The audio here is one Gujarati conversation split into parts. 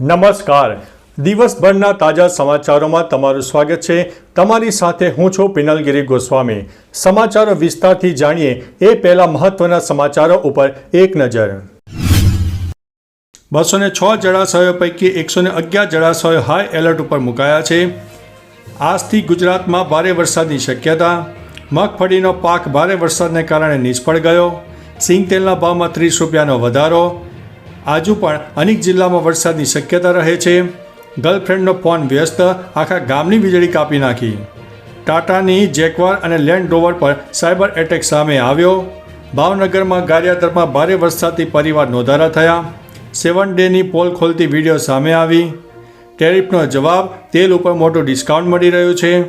નમસ્કાર. દિવસભરના તાજા સમાચારોમાં તમારું સ્વાગત છે. તમારી સાથે હું છું પિનલગીરી ગોસ્વામી. સમાચારો વિસ્તારથી જાણીએ એ પહેલા મહત્વના સમાચારો ઉપર એક નજર. બસો ને છ જળાશયો પૈકી એકસો ને અગિયાર જળાશયો હાઈ એલર્ટ ઉપર મુકાયા છે. આજથી ગુજરાતમાં ભારે વરસાદની શક્યતા. મગફળીનો પાક ભારે વરસાદને કારણે નિષ્ફળ ગયો. સિંગતેલના ભાવમાં ત્રીસ રૂપિયાનો વધારો. આજુ પણ અનેક જિલ્લામાં વરસાદની શક્યતા રહે છે. ગર્લફ્રેન્ડનો ફોન વ્યસ્ત, આખા ગામની વીજળી કાપી નાખી. ટાટાની જેકવાર અને લેન્ડ રોવર પર સાયબર એટેક સામે આવ્યો. ભાવનગરમાં ગારિયાદરમાં ભારે વરસાદથી પરિવાર નોંધારા થયા. સેવન ડેની પોલ ખોલતી વીડિયો સામે આવી. ટેરિફનો જવાબ, તેલ ઉપર મોટું ડિસ્કાઉન્ટ મળી રહ્યું છે.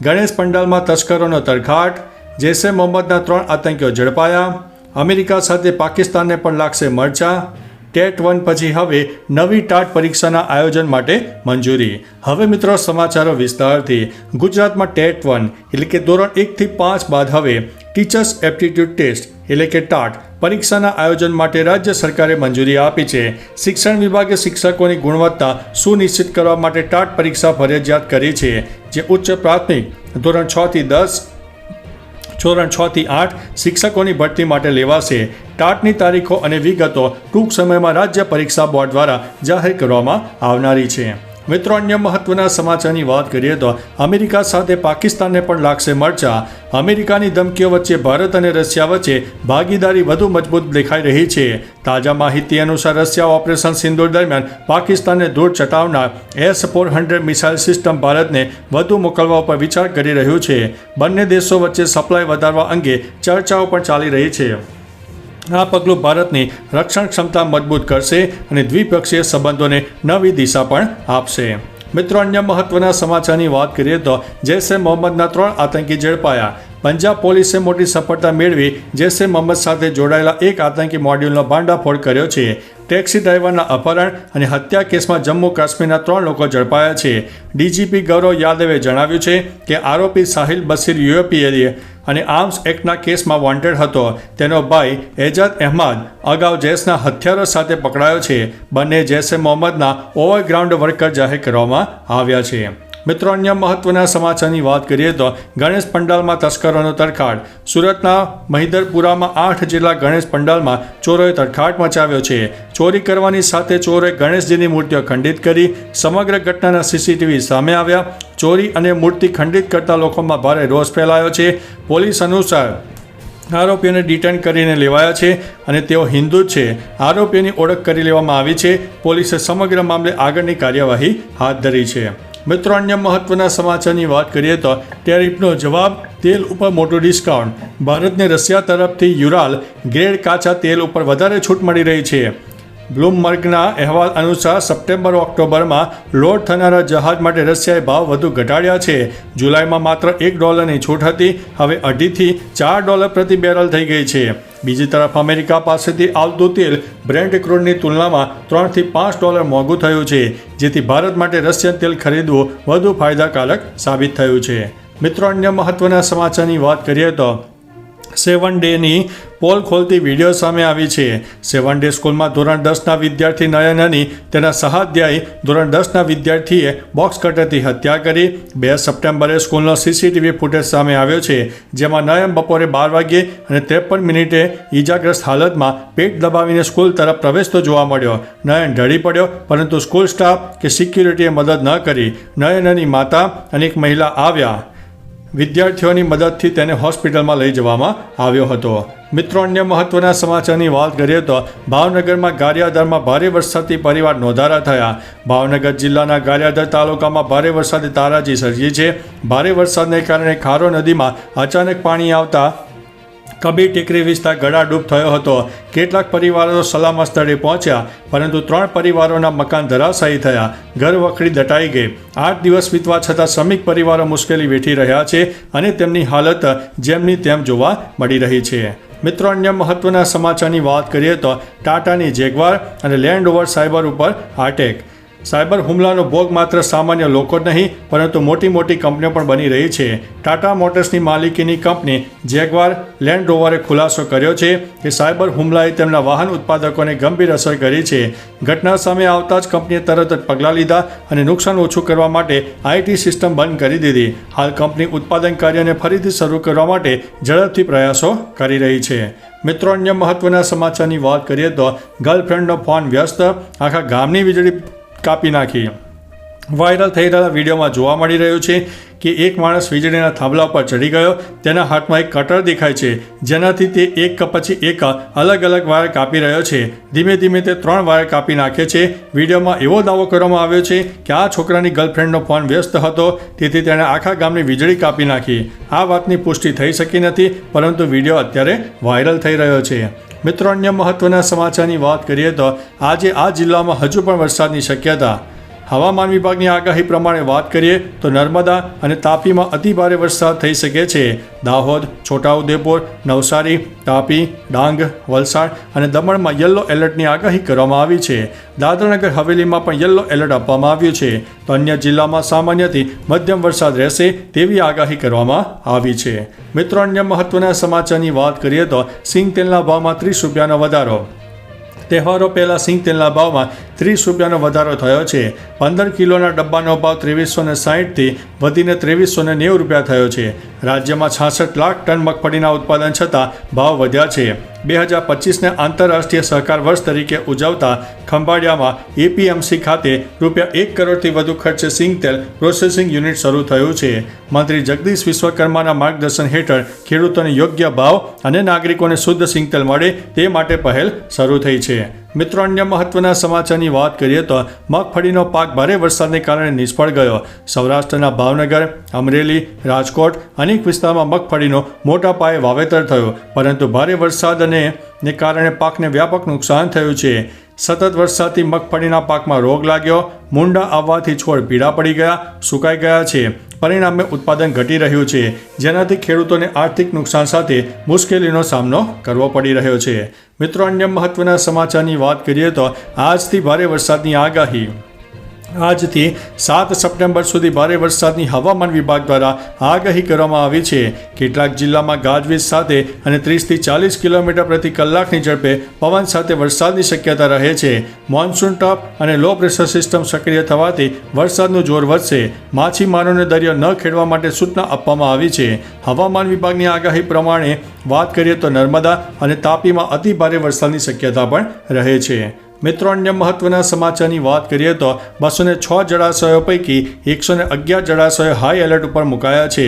ગણેશ પંડાલમાં તસ્કરોનો તરખાટ જૈશે મોહમ્મદના ત્રણ આતંકીઓ ઝડપાયા. અમેરિકા સાથે પાકિસ્તાનને પણ લાગશે મરચા. ટેટ વન પછી હવે નવી ટાટ પરીક્ષાના આયોજન માટે મંજૂરી. હવે મિત્રો સમાચારો વિસ્તારથી. ગુજરાતમાં ટેટ વન, એટલે કે ધોરણ એકથી પાંચ બાદ હવે ટીચર્સ એપ્ટિટ્યૂડ ટેસ્ટ, એટલે કે ટાટ, પરીક્ષાના આયોજન માટે રાજ્ય સરકારે મંજૂરી આપી છે. શિક્ષણ વિભાગે શિક્ષકોની ગુણવત્તા સુનિશ્ચિત કરવા માટે ટાટ પરીક્ષા ફરજિયાત કરી છે, જે ઉચ્ચ પ્રાથમિક, ધોરણ છ થી દસ, ધોરણ છ થી આઠ શિક્ષકોની ભરતી માટે લેવાશે. ટાટની તારીખો અને વિગતો ટૂંક સમયમાં રાજ્ય પરીક્ષા બોર્ડ દ્વારા જાહેર કરવામાં આવનારી છે. મિત્રો, અન્ય મહત્વના સમાચારની વાત કરીએ તો અમેરિકા સાથે પાકિસ્તાનને પણ લાગશે મરચા. અમેરિકાની ધમકીઓ વચ્ચે ભારત અને રશિયા વચ્ચે ભાગીદારી વધુ મજબૂત દેખાઈ રહી છે. તાજા માહિતી અનુસાર, રશિયા ઓપરેશન સિંદુર દરમિયાન પાકિસ્તાનને દૂર ચટાવનાર S four hundred missile system ભારતને વધુ મોકલવા પર વિચાર કરી રહ્યું છે. બંને દેશો વચ્ચે સપ્લાય વધારવા અંગે ચર્ચાઓ પણ ચાલી રહી છે. આ પગલું ભારતની રક્ષણ ક્ષમતા મજબૂત કરશે અને દ્વિપક્ષીય સંબંધોને નવી દિશા પણ આપશે. મિત્રો, અન્ય મહત્વના સમાચારની વાત કરીએ તો જૈશે મોહમ્મદના ત્રણ આતંકી ઝડપાયા. પંજાબ પોલીસે મોટી સફળતા મેળવી. જૈશે મોહમ્મદ સાથે જોડાયેલા એક આતંકી મોડ્યુલનો ભાંડાફોડ કર્યો છે. ટેક્સી ડ્રાઈવરના અપહરણ અને હત્યા કેસમાં જમ્મુ કાશ્મીરના ત્રણ લોકો ઝડપાયા છે. ડીજીપી ગૌરવ યાદવે જણાવ્યું છે કે આરોપી સાહિલ બસીર યુએપીએ અને આર્મ્સ એક્ટના કેસમાં વોન્ટેડ હતો. તેનો ભાઈ એજાદ અહેમદ અગાઉ જૈશના હથિયારો સાથે પકડાયો છે. બંને જૈશે મોહમ્મદના ઓવરગ્રાઉન્ડ વર્કર જાહેર કરવામાં આવ્યા છે. મિત્રો, અન્ય મહત્વના સમાચારની વાત કરીએ તો ગણેશ પંડાલમાં તસ્કરોનો તરખાટ સુરતના મહિદરપુરામાં આઠ જેટલા ગણેશ પંડાલમાં ચોરોએ તરખાટ મચાવ્યો છે. ચોરી કરવાની સાથે ચોરોએ ગણેશજીની મૂર્તિઓ ખંડિત કરી, સમગ્ર ઘટનાના સીસીટીવી સામે આવ્યા. ચોરી અને મૂર્તિ ખંડિત કરતા લોકોમાં ભારે રોષ ફેલાયો છે. પોલીસ અનુસાર આરોપીઓને ડિટેન કરીને લેવાયા છે અને તેઓ હિન્દુ છે. આરોપીઓની ઓળખ કરી લેવામાં આવી છે. પોલીસે સમગ્ર મામલે આગળની કાર્યવાહી હાથ ધરી છે. મિત્રો અન્ય મહત્વના સમાચારની વાત કરીએ તો ટેરિફનો જવાબ, તેલ ઉપર મોટું ડિસ્કાઉન્ટ. ભારતને રશિયા તરફથી યુરાલ, ગ્રેડ કાચા તેલ ઉપર વધારે છૂટ મળી રહી છે. બ્લૂમબર્ગના અહેવાલ અનુસાર સપ્ટેમ્બર, ઓક્ટોબરમાં લોડ થનારા જહાજ માટે રશિયાએ ભાવ વધુ ઘટાડ્યા છે. જુલાઈમાં માત્ર એક ડોલરની છૂટ હતી, હવે અઢીથી ચાર ડોલર પ્રતિ બેરલ થઈ ગઈ છે. બીજી તરફ અમેરિકા પાસેથી આવતું તેલ બ્રેન્ડ ક્રૂડની તુલનામાં ત્રણથી પાંચ ડોલર મોંઘું થયું છે, જેથી ભારત માટે રશિયન તેલ ખરીદવું વધુ ફાયદાકારક સાબિત થયું છે. મિત્રો, અન્ય મહત્વના સમાચારની વાત કરીએ તો સેવન ડેની પોલ ખોલતી વીડિયો સામે આવી છે. સેવન ડે સ્કૂલમાં ધોરણ દસના વિદ્યાર્થી નયનની તેના સહાધ્યાયી ધોરણ દસના વિદ્યાર્થીએ બોક્સ કટરથી હત્યા કરી. બે સપ્ટેમ્બરે સ્કૂલનો સીસીટીવી ફૂટેજ સામે આવ્યો છે, જેમાં નયન બપોરે બાર વાગ્યે અને ત્રેપન મિનિટે ઈજાગ્રસ્ત હાલતમાં પેટ દબાવીને સ્કૂલ તરફ પ્રવેશતો જોવા મળ્યો. નયન ઢળી પડ્યો, પરંતુ સ્કૂલ સ્ટાફ કે સિક્યુરિટીએ મદદ ન કરી. નયનની માતા અને એક મહિલા આવ્યા. વિદ્યાર્થીઓની મદદથી તેને હોસ્પિટલમાં લઈ જવામાં આવ્યો હતો. મિત્રો, અન્ય મહત્વના સમાચારની વાત કરીએ તો ભાવનગરમાં ગારિયાદરમાં ભારે વરસાદથી પરિવાર નોંધારા થયા. ભાવનગર જિલ્લાના ગારિયાદર તાલુકામાં ભારે વરસાદે તારાજી સર્જી છે. ભારે વરસાદને કારણે ખારો નદીમાં અચાનક પાણી આવતા કબીર ટેકરી વિસ્તાર ગળાડૂબ થયો હતો. કેટલાક પરિવારો સલામત સ્થળે પહોંચ્યા, પરંતુ ત્રણ પરિવારોના મકાન ધરાશાયી થયા. ઘર વખડી દટાઈ ગઈ. આઠ દિવસ વીતવા છતાં શ્રમિક પરિવારો મુશ્કેલી વેઠી રહ્યા છે અને તેમની હાલત જેમની તેમ જોવા મળી રહી છે. મિત્રો, અન્ય મહત્વના સમાચારની વાત કરીએ તો ટાટાની જેગવાર અને લેન્ડ ઓવર સાયબર ઉપર અટેક સાયબર હુમલાનો ભોગ માત્ર સામાન્ય લોકો જ નહીં, પરંતુ મોટી મોટી કંપનીઓ પણ બની રહી છે. ટાટા મોટર્સની માલિકીની કંપની જેગવાર લેન્ડ રોવરે ખુલાસો કર્યો છે કે સાયબર હુમલાએ તેમના વાહન ઉત્પાદકોને ગંભીર અસર કરી છે. ઘટના સામે આવતા જ કંપનીએ તરત જ પગલાં લીધા અને નુકસાન ઓછું કરવા માટે આઈટી સિસ્ટમ બંધ કરી દીધી. હાલ કંપની ઉત્પાદન કાર્યને ફરીથી શરૂ કરવા માટે ઝડપથી પ્રયાસો કરી રહી છે. મિત્રો, અન્ય મહત્વના સમાચારની વાત કરીએ તો ગર્લફ્રેન્ડનો ફોન વ્યસ્ત, આખા ગામની વીજળી કાપી નાખી. વાયરલ થઈ રહેલા વિડીયોમાં જોવા મળી રહ્યું છે કે એક માણસ વીજળીના થાંભલા પર ચડી ગયો. તેના હાથમાં એક કટર દેખાય છે, જેનાથી તે એક પછી એક અલગ અલગ વાયર કાપી રહ્યો છે. ધીમે ધીમે તે ત્રણ વાયર કાપી નાખે છે. વિડીયોમાં એવો દાવો કરવામાં આવ્યો છે કે આ છોકરાની ગર્લફ્રેન્ડનો ફોન વ્યસ્ત હતો, તેથી તેણે આખા ગામની વીજળી કાપી નાખી. આ વાતની પુષ્ટિ થઈ શકી નથી, પરંતુ વીડિયો અત્યારે વાયરલ થઈ રહ્યો છે. મિત્રો અન્ય મહત્વના સમાચારની વાત કરીએ તો આજે આ જિલ્લામાં હજુ પણ વરસાદની શક્યતા હવામાન વિભાગની આગાહી પ્રમાણે વાત કરીએ તો નર્મદા અને તાપીમાં અતિભારે વરસાદ થઈ શકે છે. દાહોદ, છોટાઉદેપુર, નવસારી, તાપી, ડાંગ, વલસાડ અને દમણમાં યલો એલર્ટની આગાહી કરવામાં આવી છે. દાદરાનગર હવેલીમાં પણ યલો એલર્ટ આપવામાં આવ્યું છે. તો અન્ય જિલ્લામાં સામાન્યથી મધ્યમ વરસાદ રહેશે તેવી આગાહી કરવામાં આવી છે. મિત્રો, અન્ય મહત્વના સમાચારની વાત કરીએ તો સિંગ તેલના ભાવમાં ત્રીસ રૂપિયાનો વધારો તહેવારો પહેલાં સિંગ તેલના ભાવમાં ત્રીસ રૂપિયાનો વધારો થયો છે. પંદર કિલોના ડબ્બાનો ભાવ ત્રેવીસો ને સાહીઠથી વધીને ત્રેવીસો ને નેવું રૂપિયા થયો છે. રાજ્યમાં છાસઠ લાખ ટન મગફળીના ઉત્પાદન છતાં ભાવ વધ્યા છે. બે હજાર પચીસને આંતરરાષ્ટ્રીય સહકાર વર્ષ તરીકે ઉજવતા ખંભાળિયામાં એપીએમસી ખાતે રૂપિયા એક કરોડથી વધુ ખર્ચે સિંગતેલ પ્રોસેસિંગ યુનિટ શરૂ થયું છે. મંત્રી જગદીશ વિશ્વકર્માના માર્ગદર્શન હેઠળ ખેડૂતોને યોગ્ય ભાવ અને નાગરિકોને શુદ્ધ સિંગતેલ મળે તે માટે પહેલ શરૂ થઈ છે. મિત્રો, અન્ય મહત્વના સમાચારની વાત કરીએ તો મગફળીનો પાક ભારે વરસાદને કારણે નિષ્ફળ ગયો. સૌરાષ્ટ્રના ભાવનગર, અમરેલી, રાજકોટ અનેક વિસ્તારમાં મગફળીનો મોટા પાયે વાવેતર થયો. પરંતુ ભારે વરસાદ અને ને કારણે પાકને વ્યાપક નુકસાન થયું છે. સતત વરસાદથી મગફળીના પાકમાં રોગ લાગ્યો. મૂંડા આવવાથી છોડ પીળા પડી ગયા, સુકાઈ ગયા છે. પરિણામે ઉત્પાદન ઘટી રહ્યું છે. જેનાથી ખેડૂતોને આર્થિક નુકસાન સાથે મુશ્કેલીનો સામનો કરવો પડી રહ્યો છે. મિત્રો, અન્ય મહત્વના સમાચારની વાત કરીએ તો આજથી ભારે વરસાદની આગાહી. આજથી સાત સપ્ટેમ્બર સુધી ભારે વરસાદની હવામાન વિભાગ દ્વારા આગાહી કરવામાં આવી છે. કેટલાક જિલ્લામાં ગાજવીજ સાથે અને ત્રીસથી ચાલીસ કિલોમીટર પ્રતિ કલાકની ઝડપે પવન સાથે વરસાદની શક્યતા રહે છે. મોન્સૂન ટપ અને લો પ્રેશર સિસ્ટમ સક્રિય થવાથી વરસાદનું જોર વધશે. માછીમારોને દરિયો ન ખેડવા માટે સૂચના આપવામાં આવી છે. હવામાન વિભાગની આગાહી પ્રમાણે વાત કરીએ તો નર્મદા અને તાપીમાં અતિ ભારે વરસાદની શક્યતા પણ રહે છે. મિત્રો, અન્ય મહત્વના સમાચારની વાત કરીએ તો બસો ને છ જળાશયો પૈકી એકસો ને અગિયાર જળાશયો હાઈ એલર્ટ ઉપર મુકાયા છે.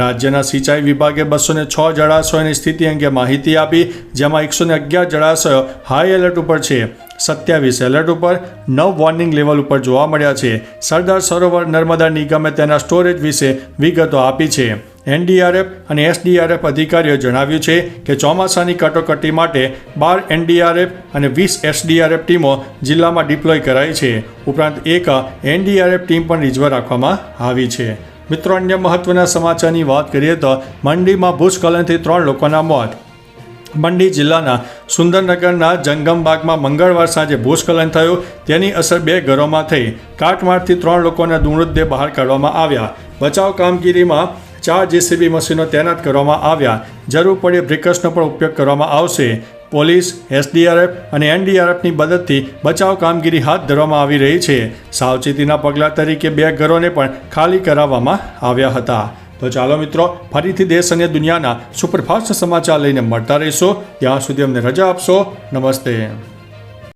રાજ્યના સિંચાઈ વિભાગે બસો ને છ જળાશયોની સ્થિતિ અંગે માહિતી આપી, જેમાં એકસો ને અગિયાર જળાશયો હાઈ એલર્ટ ઉપર છે. સત્યાવીસ એલર્ટ ઉપર નવ વોર્નિંગ લેવલ ઉપર જોવા મળ્યા છે. સરદાર સરોવર નર્મદા નિગમે તેના સ્ટોરેજ વિશે વિગતો આપી છે. એનડીઆરએફ અને એસડીઆરએફ અધિકારીઓએ જણાવ્યું છે કે ચોમાસાની કટોકટી માટે બાર એનડીઆરએફ અને વીસ એસડીઆરએફ ટીમો જિલ્લામાં ડિપ્લોય કરાઈ છે. ઉપરાંત એક એનડીઆરએફ ટીમ પણ રિઝર્વ રાખવામાં આવી છે. મિત્રો, અન્ય મહત્વના સમાચારની વાત કરીએ તો મંડીમાં ભૂસ્ખલનથી ત્રણ લોકોના મોત. મંડી જિલ્લાના સુંદરનગરના જંગમબાગમાં મંગળવાર સાંજે ભૂસ્ખલન થયું. તેની અસર બે ઘરોમાં થઈ. કાટમાળથી ત્રણ લોકોના મૃતદેહ બહાર કાઢવામાં આવ્યા. બચાવ કામગીરીમાં ચાર જેસીબી મશીનો તૈનાત કરવામાં આવ્યા, જરૂર પડે બ્રિકર્સનો પણ ઉપયોગ કરવામાં આવશે. પોલીસ, એસડીઆરએફ અને એનડીઆરએફની મદદથી બચાવ કામગીરી હાથ ધરવામાં આવી રહી છે. સાવચેતીના પગલાં તરીકે બે ઘરોને પણ ખાલી કરાવવામાં આવ્યા હતા. તો ચાલો મિત્રો, ફરીથી દેશ અને દુનિયાના સુપરફાસ્ટ સમાચાર લઈને મળતા રહીશો. ત્યાં સુધી અમને રજા આપશો. નમસ્તે.